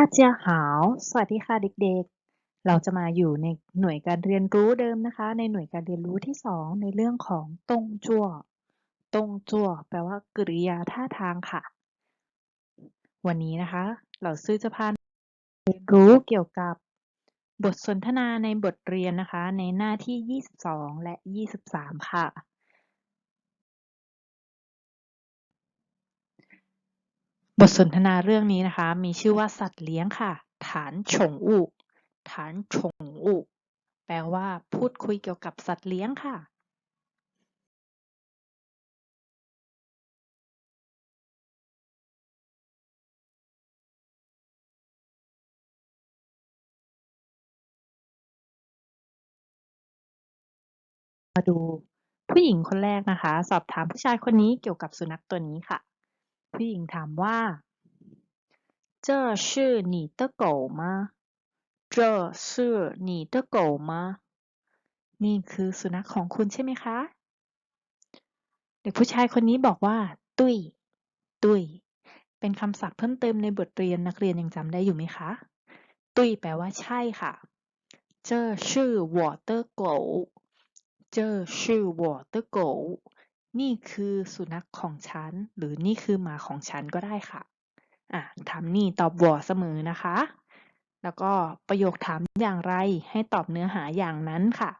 าเจียหาว สวัสดีค่ะเด็กๆ เราจะมาอยู่ในหน่วยการเรียนรู้เดิมนะคะ ในหน่วยการเรียนรู้ที่ 2 ในเรื่องของตรงจั่ว ตรงจั่ว แปลว่า กริยาท่าทางค่ะ วันนี้นะคะ เราซื้อจะพานเรียนรู้เกี่ยวกับบทสนทนาในบทเรียนนะคะ ในหน้าที่ 22 และ 23 ค่ะ บทสนทนาเรื่องนี้นะคะ มีชื่อว่าสัตว์เลี้ยงค่ะ ฐานฉงอูฐานฉงอูแปลว่า พูดคุยเกี่ยวกับสัตว์เลี้ยงค่ะ มาดูผู้หญิงคนแรกนะคะ สอบถามผู้ชายคนนี้เกี่ยวกับสุนัขตัวนี้ค่ะ ผู้หญิงถามว่า这是你的狗吗这是你的狗吗นี่คือสุนัขของคุณใช่ไหมคะ เด็กผู้ชายคนนี้บอกว่า ตุ้ย ตุ้ย เป็นคำศัพท์เพิ่มเติมในบทเรียนนักเรียนยังจำได้อยู่ไหมคะ ตุ้ยแปลว่าใช่ค่ะ这是我的狗这是我的狗 นี่คือสุนัขของฉัน หรือนี่คือหมาของฉันก็ได้ค่ะ อ่ะถามนี่ตอบวอเสมอนะคะ แล้วก็ประโยคถามอย่างไรให้ตอบเนื้อหาอย่างนั้นค่ะ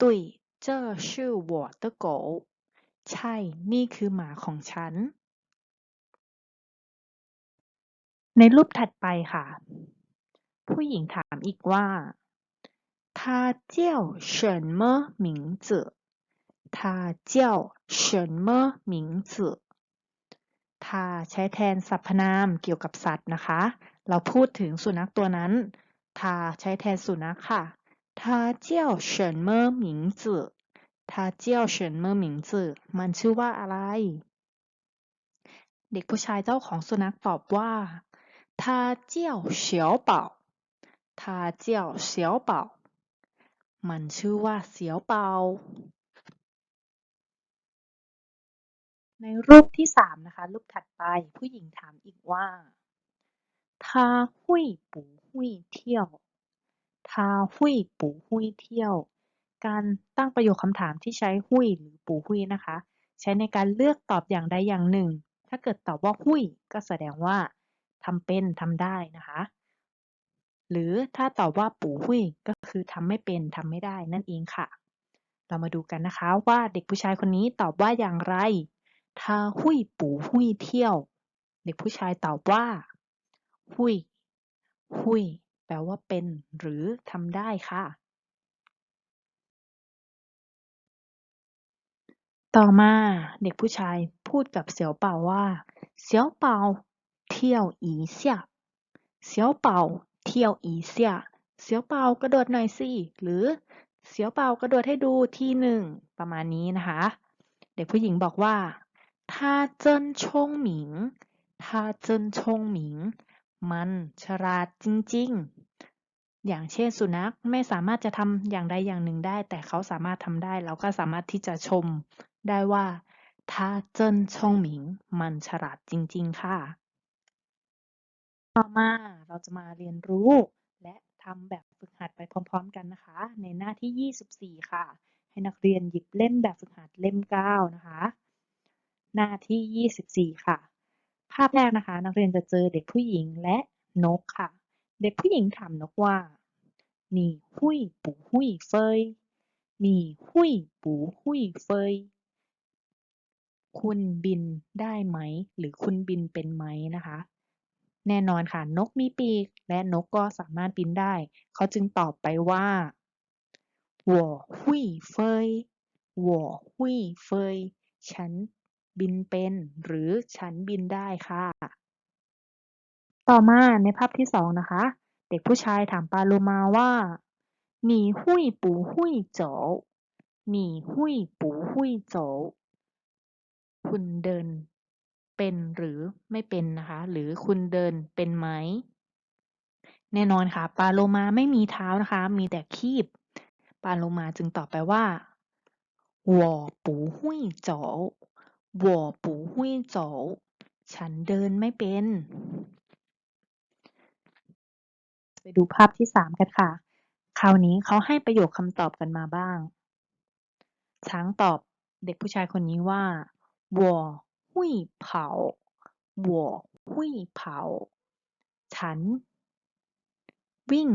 ตุ้ย这是我的狗ใช่ นี่คือหมาของฉัน ในรูปถัดไปค่ะ ผู้หญิงถามอีกว่า他叫什么名字 他叫什么名字ถ้าใช้แทนสรรพนามเกี่ยวกับสัตว์นะคะ เราพูดถึงสุนัขตัวนั้นถ้าใช้แทนสุนัขค่ะ他叫什么名字他叫什么名字มันชื่อว่าอะไร เด็กผู้ชายเจ้าของสุนัขตอบว่า他叫小宝他叫小宝มันชื่อว่าเสียวเปา ในรูปที่สามนะคะ รูปถัดไปผู้หญิงถามอีกว่า他会不会跳他会不会跳การตั้งประโยคคำถามที่ใช้หุยหรือปูหุยนะคะ ใช้ในการเลือกตอบอย่างใดอย่างหนึ่ง ถ้าเกิดตอบว่าหุยก็แสดงว่าทำเป็นทำได้นะคะ หรือถ้าตอบว่าปูหุยก็คือทำไม่เป็นทำไม่ได้นั่นเองค่ะ เรามาดูกันนะคะว่าเด็กผู้ชายคนนี้ตอบว่าอย่างไร ถ้าหุยปู่หุยเที่ยว เด็กผู้ชายตอบว่า หุยหุยแปลว่าเป็น หรือ ทำได้ค่ะ ต่อมาเด็กผู้ชายพูดกับเสี่ยวเป่าว่า เสี่ยวเป่า เที่ยวอีเสียเสี่ยวเป่า เที่ยวอีเสียเสี่ยวเป่ากระโดดหน่อยสิ หรือ เสี่ยวเป่ากระโดดให้ดูทีหนึ่ง ประมาณนี้นะคะ เด็กผู้หญิงบอกว่า ถ้าเจิ้นชงหมิงถ้าเจิ้นชงหมิง มันฉลาดจริง ๆ อย่างเช่นสุนัขไม่สามารถจะทำอย่างใดอย่างหนึ่งได้ แต่เขาสามารถทำได้ เราก็สามารถที่จะชมได้ว่าถ้าเจิ้ชงหมิง มันฉลาดจริง ๆ ค่ะ ต่อมาเราจะมาเรียนรู้ และทำแบบฝึกหัดไปพร้อม ๆ กันนะคะ ในหน้าที่ 24 ค่ะ ให้นักเรียนหยิบเล่มแบบฝึกหัดเล่ม 9 นะคะ หน้าที่ 24 ค่ะ ภาพแรกนะคะ นักเรียนจะเจอเด็กผู้หญิงและนกค่ะ เด็กผู้หญิงถามนกว่า你会不会飞你会不会飞คุณบินได้ไหม หรือคุณบินเป็นไหมนะคะ แน่นอนค่ะ นกมีปีก และนกก็สามารถบินได้ เขาจึงตอบไปว่า我会飞我会飞ฉัน บินเป็น หรือ ฉันบินได้ค่ะ ต่อมาในภาพที่สองนะคะ เด็กผู้ชายถามปาโลมาว่าหนีหุยปูหุยโจหนีหุยปูหุยโจคุณเดินเป็นหรือไม่เป็นนะคะ หรือคุณเดินเป็นไหม แน่นอนค่ะ ปาโลมาไม่มีเท้านะคะ มีแต่คีบ ปาโลมาจึงตอบไปว่าหัวปูหุยโจ 我不会走ฉันเดินไม่เป็น ไปดูภาพที่สามกันค่ะ คราวนี้เขาให้ประโยคคำตอบกันมาบ้าง ช้างตอบเด็กผู้ชายคนนี้ว่า我会跑我会跑ฉัน วิ่ง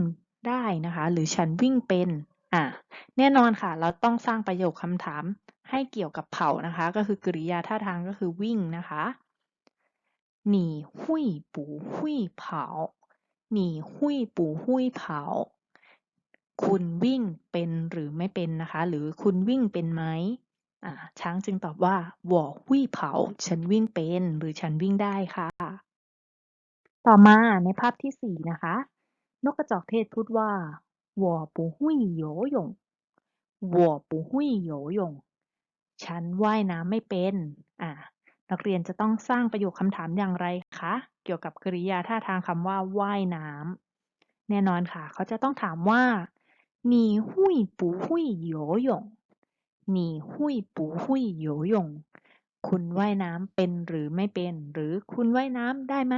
ได้นะคะ หรือฉันวิ่งเป็น อ่ะ แน่นอนค่ะ เราต้องสร้างประโยคคำถาม ให้เกี่ยวกับเผานะคะ ก็คือกริยาท่าทางก็คือวิ่งนะคะหนีหุยปูหุยเผาหนีหุยปูหุยเผาคุณวิ่งเป็นหรือไม่เป็นนะคะ หรือคุณวิ่งเป็นไหมช้างจึงตอบว่าหว่หุยเผา ฉันวิ่งเป็น หรือฉันวิ่งได้ค่ะ ต่อมาในภาพที่สี่นะคะ นกกระจอกเทศพูดว่าหว่อปูหุยโยยงหว่ปูหุยโยยง ฉันว่ายน้ำไม่เป็น อ่า นักเรียนจะต้องสร้างประโยคคำถามอย่างไรคะ เกี่ยวกับกริยาท่าทางคำว่าว่ายน้ำ แน่นอนค่ะ เขาจะต้องถามว่า你会不会游泳你会不会游泳คุณว่ายน้ำเป็นหรือไม่เป็น หรือคุณว่ายน้ำได้ไหม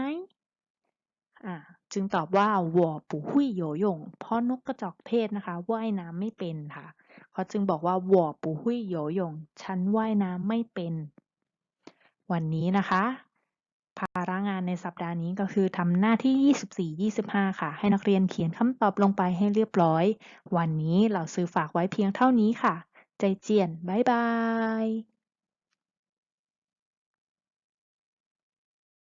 อ่า จึงตอบว่า我不会游泳เพราะนกกระจอกเทศนะคะ ว่ายน้ำไม่เป็นค่ะ เขาจึงบอกว่า我不会游泳ฉันว่ายน้ำไม่เป็น วันนี้นะคะ ภาระงานในสัปดาห์นี้ก็คือทำหน้าที่ 24-25 ค่ะ ให้นักเรียนเขียนคำตอบลงไปให้เรียบร้อย วันนี้เราซื้อฝากไว้เพียงเท่านี้ค่ะ ใจเจียน บ๊ายบาย